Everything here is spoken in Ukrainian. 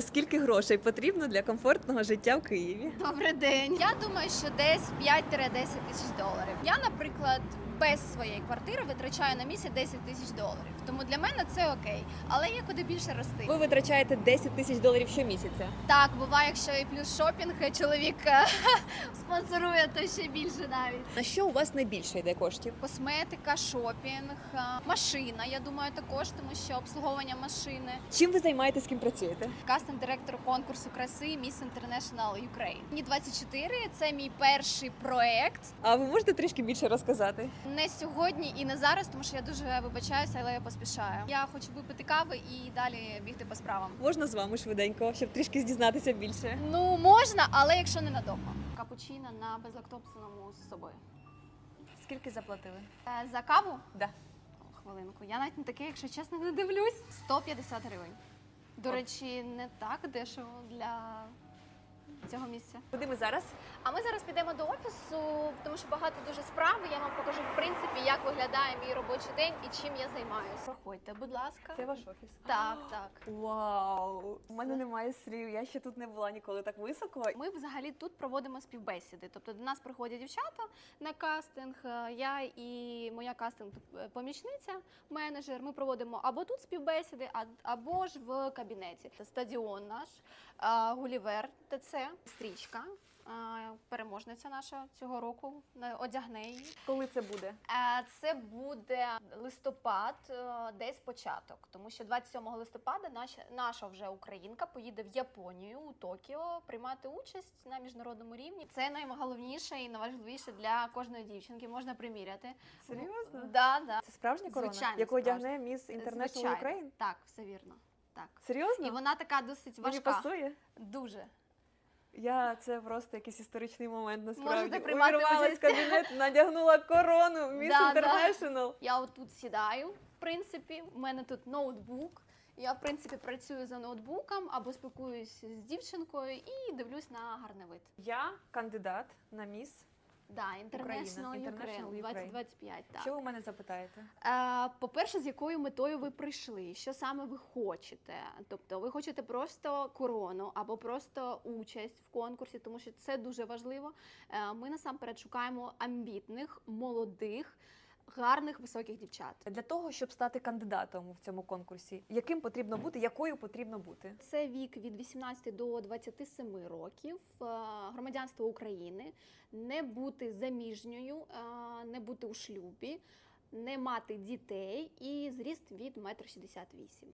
Скільки грошей потрібно для комфортного життя в Києві? Добрий день. Я думаю, що десь 5-10 тисяч доларів. Я, наприклад, без своєї квартири витрачаю на місяць 10 тисяч доларів. Тому для мене це окей. Але є куди більше рости. Ви витрачаєте 10 тисяч доларів щомісяця. Так, буває, якщо і плюс шопінг, і чоловік е, спонсорує, то ще більше навіть. На що у вас найбільше йде коштів? Косметика, шопінг, е, машина. Я думаю, також, тому що обслуговування машини. Чим ви займаєтесь, з ким працюєте? Кастинг директор конкурсу краси Miss International Ukraine. Мені 24, це мій перший проект. А ви можете трішки більше розказати? Не сьогодні і не зараз, тому що я дуже вибачаюся, але я поспішаю. Я хочу випити кави і далі бігти по справам. Можна з вами швиденько, щоб трішки дізнатися більше. Ну можна, але якщо не надовго. Капучино на безлактозному з собою. Скільки заплатили? Е, За каву? Да. Хвилинку. Я навіть на таке, якщо чесно, не дивлюсь. 150 гривень. До речі, не так дешево для цього місця. Куди ми зараз? А ми зараз підемо до офісу, тому що багато дуже справ. Я вам покажу в принципі, як виглядає мій робочий день і чим я займаюся. Проходьте, будь ласка. Це ваш офіс. Так, так. Вау! У мене немає слів. Я ще тут не була ніколи так високо. Ми взагалі тут проводимо співбесіди. Тобто до нас приходять дівчата на кастинг. е, Я і моя кастинг-помічниця, менеджер. Ми проводимо або тут співбесіди, або ж в кабінеті. Це стадіон наш, е, Гулівер, ТЦ, стрічка. е, Переможниця наша цього року одягне її. Коли це буде? Це буде листопад, е, десь початок, тому що 27 листопада наша наша вже українка поїде в Японію у Токіо приймати участь на міжнародному рівні. Це найголовніше і найважливіше для кожної дівчинки. Можна приміряти. Серйозно? Да, да. Це справжня корона, Звичайно, яку одягне міс Звичайно. Ukraine? Так, все вірно. Так. Серйозно? І вона така досить Мені важка. пасує? Дуже. Я це просто якийсь історичний момент насправді. Можете приймати Увірвалась участь. кабінет, надягнула корону Міс Да, да. International. Я отут сідаю, в принципі, у мене тут ноутбук. Я, в принципі, працюю за ноутбуком або спілкуюсь з дівчинкою і дивлюсь на гарний вид. Я кандидат на міс. Да, International Ukraine Ukraine. 2025. Так. Що ви мене запитаєте? Е, По-перше, з якою метою ви прийшли? Що саме ви хочете? Тобто, ви хочете просто корону або просто участь в конкурсі, тому що це дуже важливо. Е, Ми насамперед шукаємо амбітних, молодих, гарних, високих дівчат. Для того, щоб стати кандидатом в цьому конкурсі, яким потрібно бути, якою потрібно бути? Це вік від 18 до 27 років, е, громадянство України, не бути заміжньою, е, не бути у шлюбі, не мати дітей і зріст від 1,68 м.